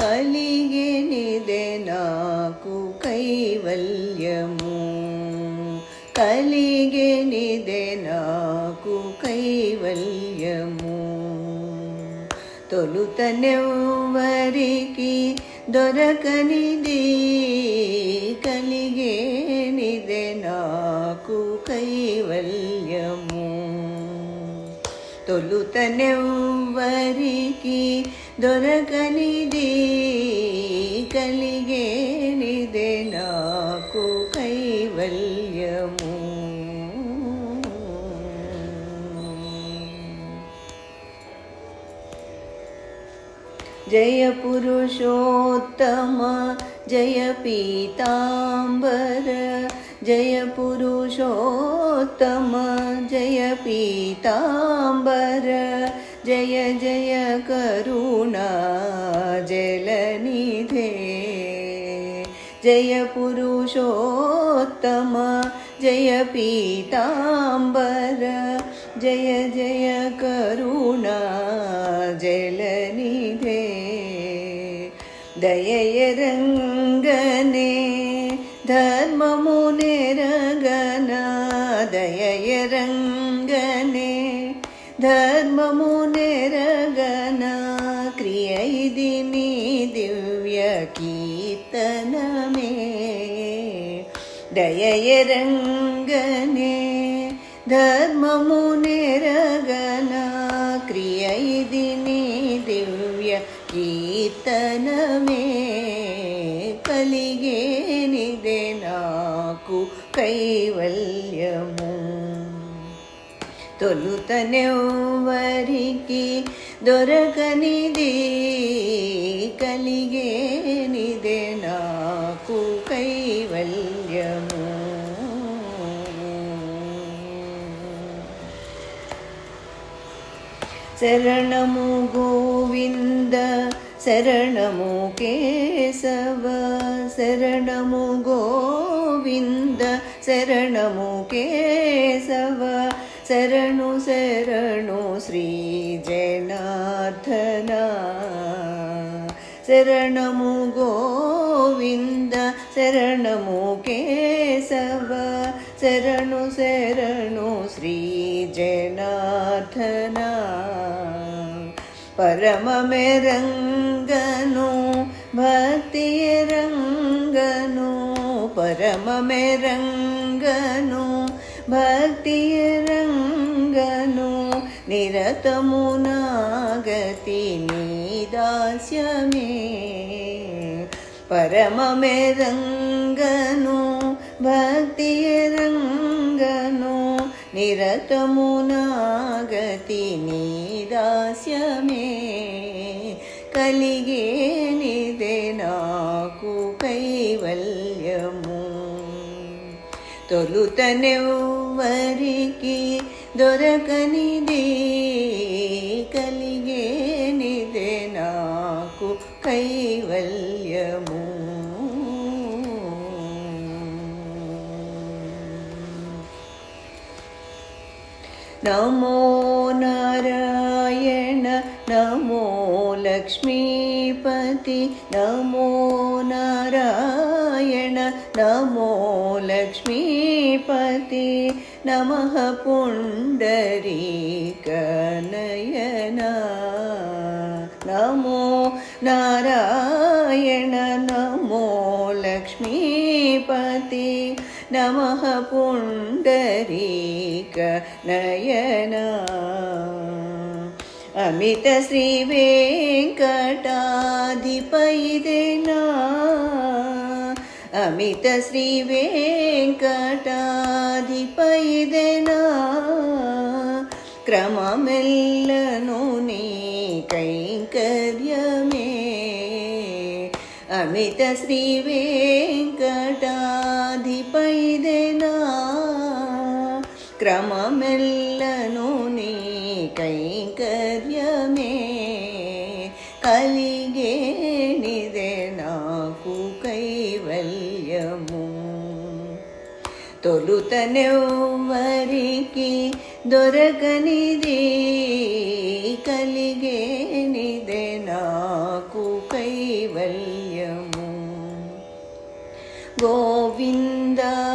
కలిగెనిదే నాకు కైవల్యము. కలిగెనిదే నాకు కైవల్యము. తొలుతనెవ్వరికి దొరకనిది. తొలుతనెవ్వరికి దొరకనిది కలిగేనిదే నాకు కైవల్యము జయ పురుషోత్తమ జయ పీతాంబర जय पुरुषोत्तम, जय पीताम्बर जय जय करुणा जलनिधे जय पुरुषोत्तम, जय पीताम्बर जय जय करुणा जलनिधे दयय रंगने, धर्ममो దయయరంగనే ధర్మము నెరగన క్రియ ఇది నీ దివ్య కీర్తనమే. దయయరంగనే ధర్మము నెరగన క్రియ ఇది నీ దివ్య కీర్తనమే. కలిగేనిదే నాకు కైవల్యము. తొలుతనెవ్వరికి దొరకనిది. కలిగేనిదే నాకు కైవల్యము. శరణము గోవింద శరణము కేశవ శరణము గోవింద శరణము కేశవ శరణు శరణు శ్రీ జనార్దన శరణము గోవింద శరణము కేశవ శరణు శరణు శ్రీ జనార్దన పరమమే రంగను భక్తియ రంగను పరమమే రంగను భక్తియ రంగను నిరతము నాగతి నీ దాస్యమే పరమమే రంగను భక్తి రంగను నిరతము నాగతి నీ దాస్యమే కలిగేనిదే నాకు కైవల్యము తొలుతనెవ్వరికి దొరకనిది కలిగేనిదే నాకు కైవల్యము. నమో నారాయణ నమో లక్ష్మీపతి నమో నారాయణ నమో లక్ష్మీపతి. నమ పుండరీకనయన. నమో నారాయణ నమో లక్ష్మీపతి. నమ పుండరీక నయన అమిత శ్రీ వెంకటాధిపైదేనా అమిత క్రమమెల్లను నీ కైంకర్యమే. అమిత శ్రీ వెంకటాధిపైదేనా క్రమమెల్లను నీ కైంకర్యమే. తొలుతనెవ్వరికి దొరకనిది. కలిగేనిదే నాకు కైవల్యము. గోవిందా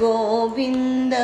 ഗോവിന്ദ